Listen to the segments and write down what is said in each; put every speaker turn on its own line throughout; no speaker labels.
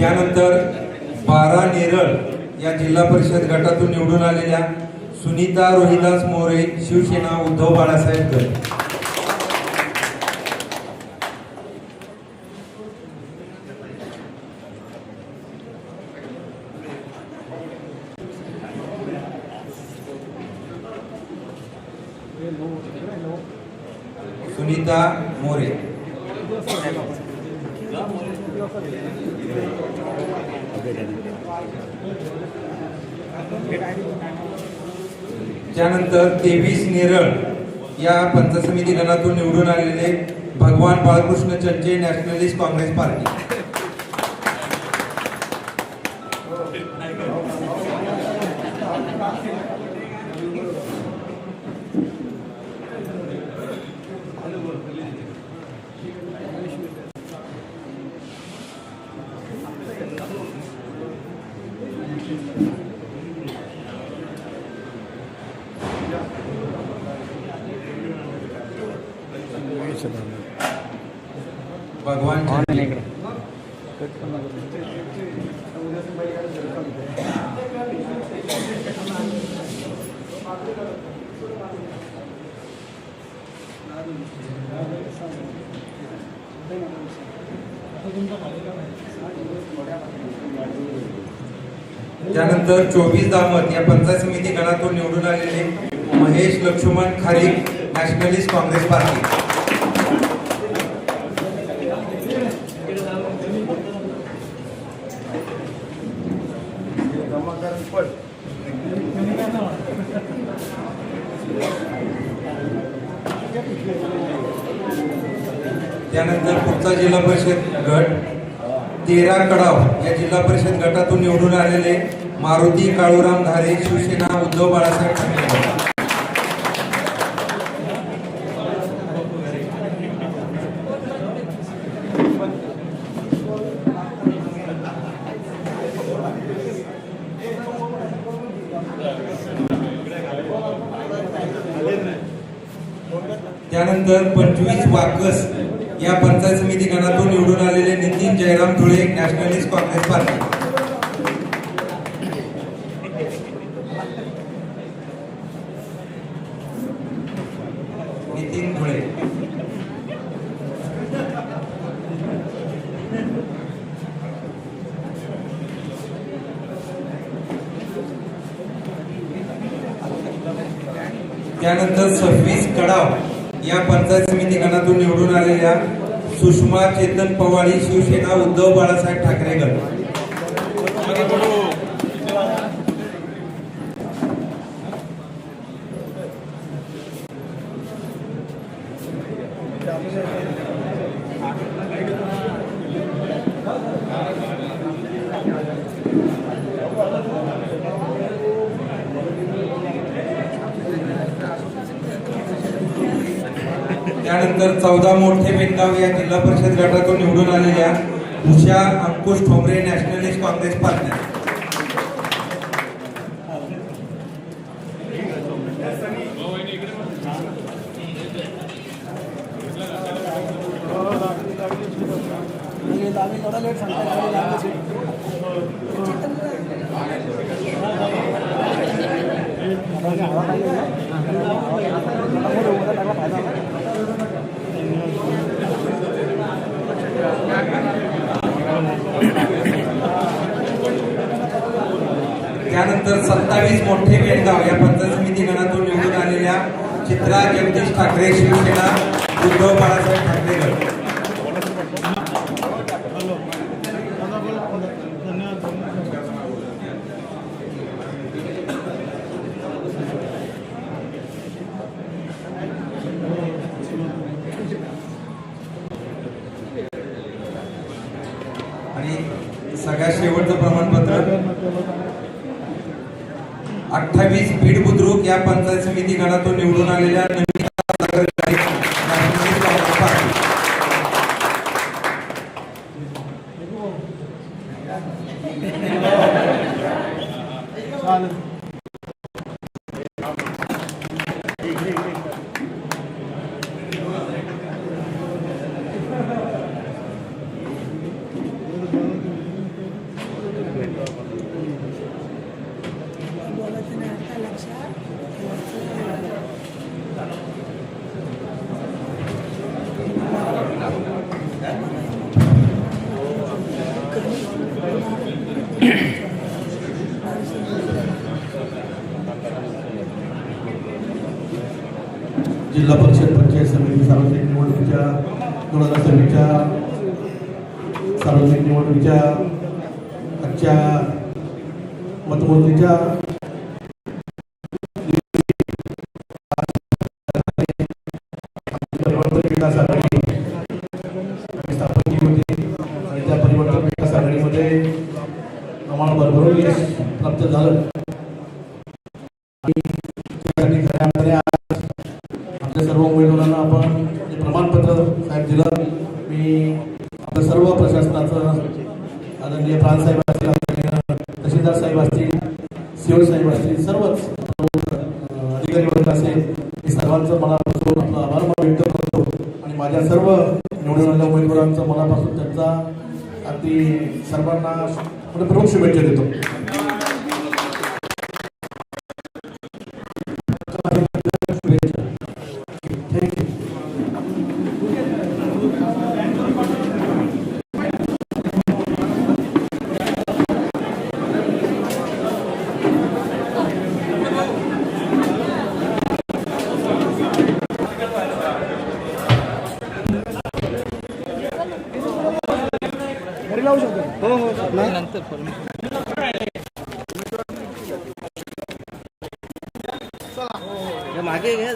त्यानंतर बारा नेरळ या जिल्हा परिषद गटातून निवडून आलेल्या सुनीता रोहिदास मोरे शिवसेना उद्धव बाळासाहेब गट. सुनीता मोरे. त्यानंतर तेवीस नेरळ या पंचसमिती गणातून निवडून आलेले भगवान बाळकृष्ण चंचे नॅशनलिस्ट काँग्रेस पार्टी भगवान चंचे. त्यानंतर चोवीस दामत या पंचायत समिती गणातून निवडून आलेले महेश लक्ष्मण खारीक नॅशनलिस्ट काँग्रेस पार्टी. त्यानंतर पुढचा जिल्हा परिषद गट तेरा कडाव या जिल्हा परिषद गटातून निवडून आलेले मारुती काळूराम धारे शिवसेना उद्धव बाळासाहेब ठाकरे. त्यानंतर पंचवीस वाकस या पंचायत समिती गणातून निवडून आलेले नितीन जयराम धुळे नॅशनलिस्ट काँग्रेस पार्टी. नितीन धुळे. त्यानंतर सव्वीस कडाव. या पंचायत समिती गणातून निवडून आलेल्या सुषमा चेतन पवाळी शिवसेना उद्धव बाळासाहेब ठाकरे गट त्यानंतर चौदा मोठे बेनगाव या जिल्हा परिषद गटातून निवडून आलेल्या उषा अंकुश ठोंबरे नॅशनलिस्ट काँग्रेस पार्टी त्यानंतर सत्तावीस मोठे बेळगाव या पंचायत समिती गणातून निवडून आलेल्या चित्रा जगदीश ठाकरे शिवसेना उद्धव बाळासाहेब ठाकरे गट. आणि सगळ्यात शेवटचं प्रमाणपत्र. अठ्ठावीस बीड बुद्रुक या पंचायत समिती गणातून निवडून आलेल्या नमिता सागर गायक, राष्ट्रवादी काँग्रेस पार्टी.
जिल्हा परिषद पंचायत समिती सार्वजनिक निवडणुकीच्या दोन हजार सव्वीसच्या सार्वजनिक निवडणुकीच्या आजच्या मतमोजणीच्या परिवर्तन विकास आघाडी आम्ही स्थापन केली होती आणि त्या परिवर्तन विकास आघाडीमध्ये आम्हाला भरभरून यश प्राप्त झालं. सर्व उमेदवारांना आपण जे प्रमाणपत्र साहेब दिलं मी आपल्या सर्व प्रशासनाचं आदरणीय प्राणसाहेब असतील तहसीलदार साहेब असतील सिओ साहेब असतील सर्वच अधिकारी वर्ग असेल मी सर्वांचं मनापासून आपला आभार व्यक्त करतो. आणि माझ्या सर्व निवडून आलेल्या उमेदवारांचं मनापासून त्यांचा अगदी सर्वांना म्हणजे प्रमुख शुभेच्छा देतो.
मागे घ्या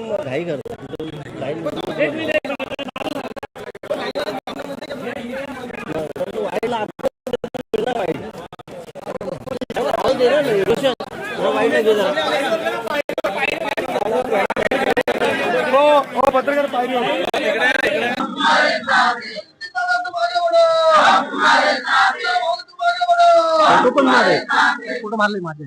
मग घाई करता आवाज दे ना रोशन पण मारे मारले माझे?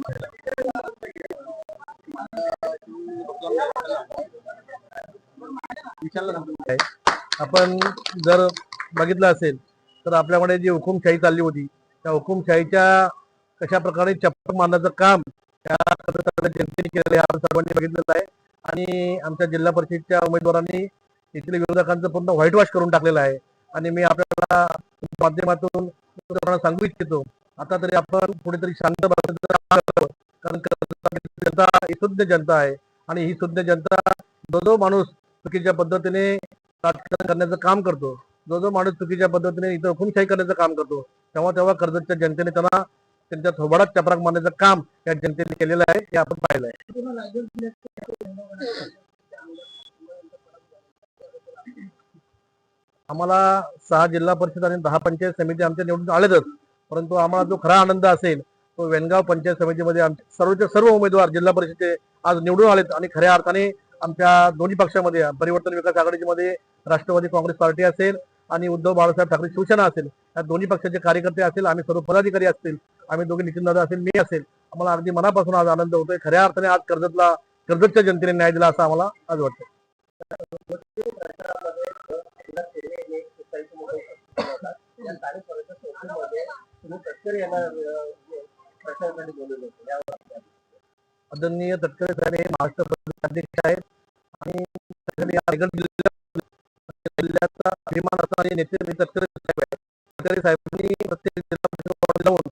आपण जर बघितलं असेल तर आपल्याकडे जी हुकुमशाही चालली होती त्या हुकुमशाहीच्या कशा प्रकारे चप्पल मारण्याचं काम जनतेने केलेलं आहे आपण सर्वांनी बघितलेलं आहे. आणि आमच्या जिल्हा परिषदच्या उमेदवारांनी इथल्या विरोधकांचं पूर्ण व्हाईट वॉश करून टाकलेलं आहे. आणि मी आपल्याला माध्यमातून सांगू इच्छितो आता तरी आपण कुठेतरी शांत कारण जनता ही शुद्ध जनता आहे. आणि ही शुद्ध जनता जो जो माणूस चुकीच्या पद्धतीने राजकारण करण्याचं काम करतो. जो जो माणूस चुकीच्या पद्धतीने इथं हुकुमशाही करण्याचं काम करतो तेव्हा तेव्हा कर्जतच्या जनतेने त्यांना त्यांच्या थोबाडात चपराक मारण्याचं काम या जनतेने केलेलं आहे हे आपण पाहिलं आहे. आम्हाला सहा जिल्हा परिषद आणि दहा पंचायत समिती आमच्या निवडून आलेतच परंतु आम्हाला जो खरा आनंद असेल तो वेणगाव पंचायत समितीमध्ये आमचे सर्वचे सर्व उमेदवार जिल्हा परिषदेचे आज निवडून आलेत आणि खऱ्या अर्थाने आमच्या दोन्ही पक्षामध्ये परिवर्तन विकास आघाडीमध्ये राष्ट्रवादी काँग्रेस पार्टी असेल आणि उद्धव बाळासाहेब ठाकरे शिवसेना असेल या दोन्ही पक्षाचे कार्यकर्ते असेल आम्ही सर्व पदाधिकारी असतील आम्ही दोघे नितीनदादा असेल मी असेल आम्हाला अगदी मनापासून आज आनंद होतोय. खऱ्या अर्थाने आज कर्जतला कर्जतच्या जनतेने न्याय दिला असं आम्हाला आज वाटतं आदरणीय तटकरे साहेब हे महाराष्ट्र प्रदेश अध्यक्ष आहेत. तटकरे साहेब आहेत. तटकरे साहेबांनी प्रत्येक जिल्हा परिषद जाऊन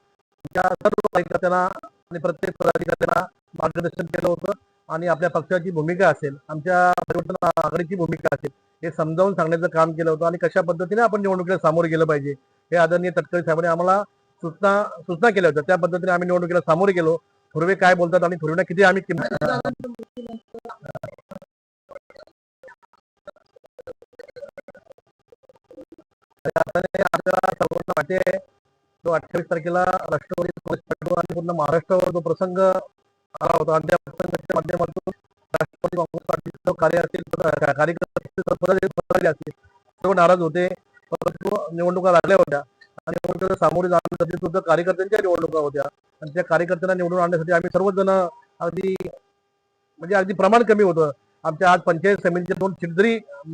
त्या सर्व कार्यकर्त्यांना आणि प्रत्येक पदाधिकाऱ्यांना मार्गदर्शन केलं होतं. आणि आपल्या पक्षाची भूमिका असेल आमच्या परिवर्तन आघाडीची भूमिका असेल हे समजावून सांगण्याचं काम केलं होतं. आणि कशा पद्धतीने आपण निवडणुकीला सामोरे गेलं पाहिजे हे आदरणीय तटकरे साहेबांनी आम्हाला सूचना सूचना केल्या होत्या. त्या पद्धतीने आम्ही निवडणुकीला सामोरे गेलो. थोरवे काय बोलतात आणि थोरवेना किती आम्ही किंमत आणि आता हे सर्वांना माहिती आहे तो अठ्ठावीस तारखेला राष्ट्रवादी काँग्रेस पार्टीवर आणि पूर्ण महाराष्ट्रावर जो प्रसंग आला होता आणि त्या प्रसंगाच्या माध्यमातून राष्ट्रवादी काँग्रेस पार्टीचं कार्य असेल कार्यकर्ते असतील, सर्व नाराज होते. परंतु निवडणुका लागल्या होत्या आणि निवडणुकीला सामोरे जाण्यासाठी सुद्धा कार्यकर्त्यांच्या निवडणुका होत्या आणि त्या कार्यकर्त्यांना निवडून आणण्यासाठी आम्ही सर्वजण अगदी म्हणजे अगदी प्रमाण कमी होतं. आमच्या आज पंचायत समितीचे दोन सीट जरी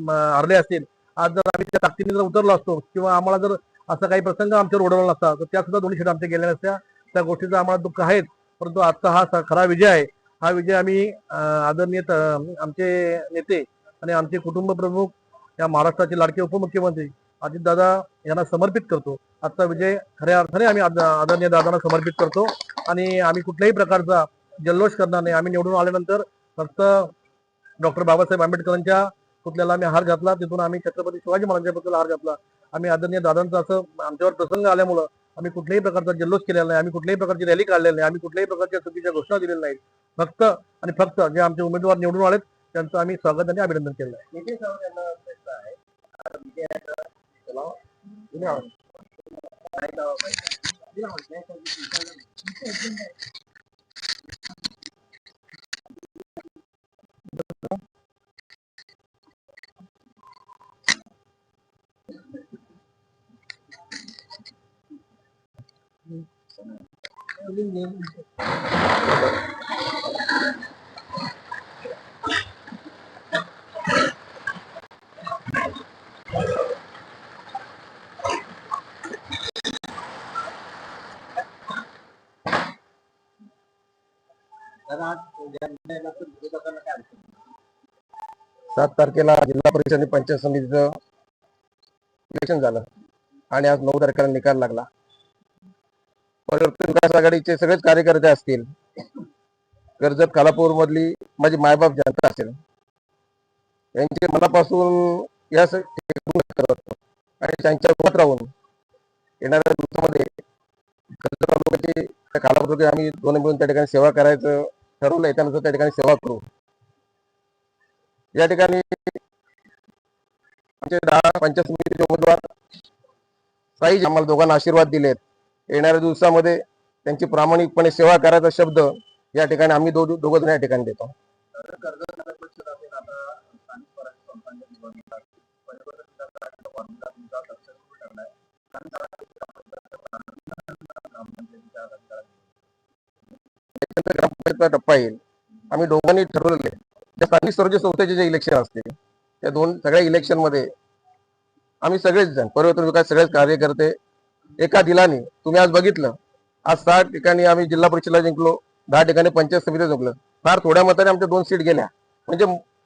हरले असतील. आज जर आम्ही त्या ताकदीने जर उतरलो असतो किंवा आम्हाला जर असा काही प्रसंग आमच्यावर ओढवला नसता तर त्या सुद्धा दोन्ही सीट आमच्या गेल्या नसत्या. त्या गोष्टीचं आम्हाला दुःख आहेच. परंतु आजचा हा स- खरा विजय आहे. हा विजय आम्ही आदरणीय आमचे नेते आणि आमचे कुटुंब प्रमुख या महाराष्ट्राचे लाडके उपमुख्यमंत्री अजितदादा यांना समर्पित करतो. आजचा विजय खऱ्या अर्थाने आम्ही आद- आदरणीय दादांना समर्पित करतो. आणि आम्ही कुठल्याही प्रकारचा जल्लोष करणार नाही. आम्ही निवडून आल्यानंतर फक्त डॉक्टर बाबासाहेब आंबेडकरांच्या पुतल्याला आम्ही हार घातला तिथून आम्ही छत्रपती शिवाजी महाराजांच्या पुतळ्याला हार घातला. आम्ही आदरणीय दादांचं असं आमच्यावर प्रसंग आल्यामुळं आम्ही कुठल्याही प्रकारचा जल्लोष केलेला नाही आम्ही कुठल्याही प्रकारची रॅली काढलेली नाही आम्ही कुठल्याही प्रकारच्या चुकीच्या घोषणा दिलेल्या नाहीत. फक्त आणि फक्त जे आमचे उमेदवार निवडून आलेत त्यांचं आम्ही स्वागत आणि अभिनंदन केलं आहे.
सात तारखेला जिल्हा परिषद आणि पंचायत समितीचं इलेक्शन झालं. आणि आज नऊ तारखेला निकाल लागला. परिवर्तन विकास आघाडीचे सगळेच कार्यकर्ते असतील. कर्जत खालापूर मधली माझी मायबाप जनता असेल. यांचे मनापासून या आणि त्यांच्यासोबत राहून येणाऱ्या दिवसामध्ये कर्जत तालुक्याची त्या खालापूर आम्ही दोन मिळून त्या ठिकाणी सेवा करायचं ठरवलंय. त्यानुसार त्या ठिकाणी सेवा करू. या ठिकाणी आमचे दहा पंचायत समितीचे उमेदवार साई आम्हाला दोघांना आशीर्वाद दिलेत. येणाऱ्या दिवसामध्ये त्यांची प्रामाणिकपणे सेवा करायचा शब्द या ठिकाणी आम्ही दोघ दोघं जण या ठिकाणी देतो. ग्रामपंचायतचा टप्पा येईल. आम्ही दोघांनी ठरवलेले त्या स्थानिक स्वराज्य संस्थेचे जे इलेक्शन असते त्या दोन सगळ्या इलेक्शनमध्ये आम्ही सगळेच जण परिवर्तन विकास सगळेच कार्यकर्ते एका दिलाने. तुम्ही आज बघितलं. आज सहा ठिकाणी आम्ही जिल्हा परिषदला जिंकलो. दहा ठिकाणी पंचायत समिती जिंकलो फार थोड्या मताने आमच्या दोन सीट गेल्या. म्हणजे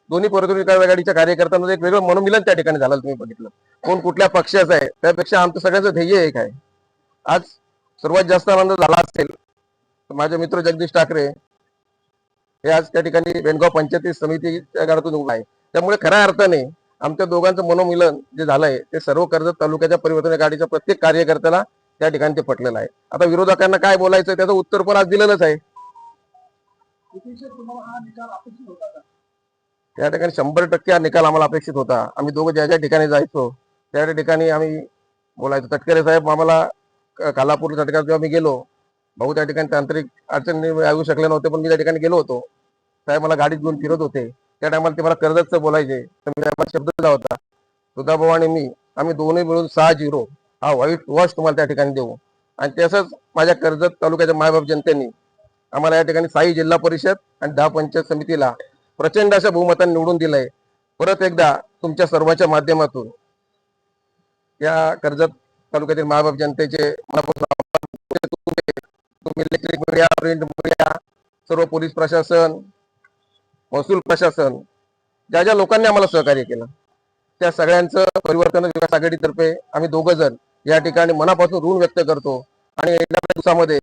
दोन्ही परिवर्तन विकास आघाडीच्या कार्यकर्त्यांमध्ये एक वेगळं मनोमिलन त्या ठिकाणी झालं तुम्ही बघितलं. कोण कुठल्या पक्षाचा आहे? त्यापेक्षा आमचं सगळ्यांचं ध्येय एक आहे. आज सर्वात जास्त आनंद झाला असेल तर माझे मित्र जगदीश ठाकरे हे आज त्या ठिकाणी वेणगाव पंचायती समितीच्या घरातून उभा आहे. त्यामुळे खऱ्या अर्थाने आमच्या दोघांचं मनोमिलन जे झालंय ते सर्व कर्जत तालुक्याच्या परिवर्तन गाडीच्या प्रत्येक कार्यकर्त्याला त्या ठिकाणी ते पटलेलं आहे. आता विरोधकांना काय बोलायचं त्याचं उत्तर पण आज दिलेलंच आहे. त्या ठिकाणी शंभर टक्के हा निकाल आम्हाला अपेक्षित होता. आम्ही दोघं ज्या ज्या ठिकाणी जायचो त्या ठिकाणी आम्ही बोलायचो. तटकरे साहेब आम्हाला कालापूर तटकर जेव्हा मी गेलो भाऊ त्या ठिकाणी तांत्रिक अडचणी येऊ शकले नव्हते पण मी त्या ठिकाणी गेलो होतो. साहेब मला गाडीत घेऊन फिरत होते. त्या टायमाला ते मला कर्जतचं बोलायचे. तर मी त्याला शब्द दिला होता. सुधाभाऊ आणि मी आम्ही दोन्ही मिळून सहा झिरो हा व्हाईट वॉश तुम्हाला त्या ठिकाणी देऊ. आणि तसंच माझ्या कर्जत तालुक्याच्या मायबाप जनतेने आम्हाला या ठिकाणी साई जिल्हा परिषद आणि दहा पंचायत समितीला प्रचंड अशा बहुमताने निवडून दिलंय. परत एकदा तुमच्या सर्वांच्या माध्यमातून या कर्जत तालुक्यातील मायबाप जनतेचे मनापासून तुम्ही सर्व पोलीस प्रशासन महसूल प्रशासन ज्या ज्या लोकांनी आम्हाला सहकार्य केलं त्या सगळ्यांचं परिवर्तन विकास आघाडीतर्फे आम्ही दोघं जण या ठिकाणी मनापासून ऋण व्यक्त करतो. आणि येणाऱ्या दिवसामध्ये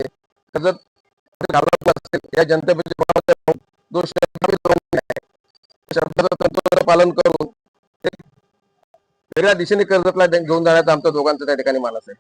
या जनतेपेक्षा जो पालन करून वेगळ्या दिशेने कर्जतला घेऊन जाण्याचा आमचा दोघांचं त्या ठिकाणी मानस आहे.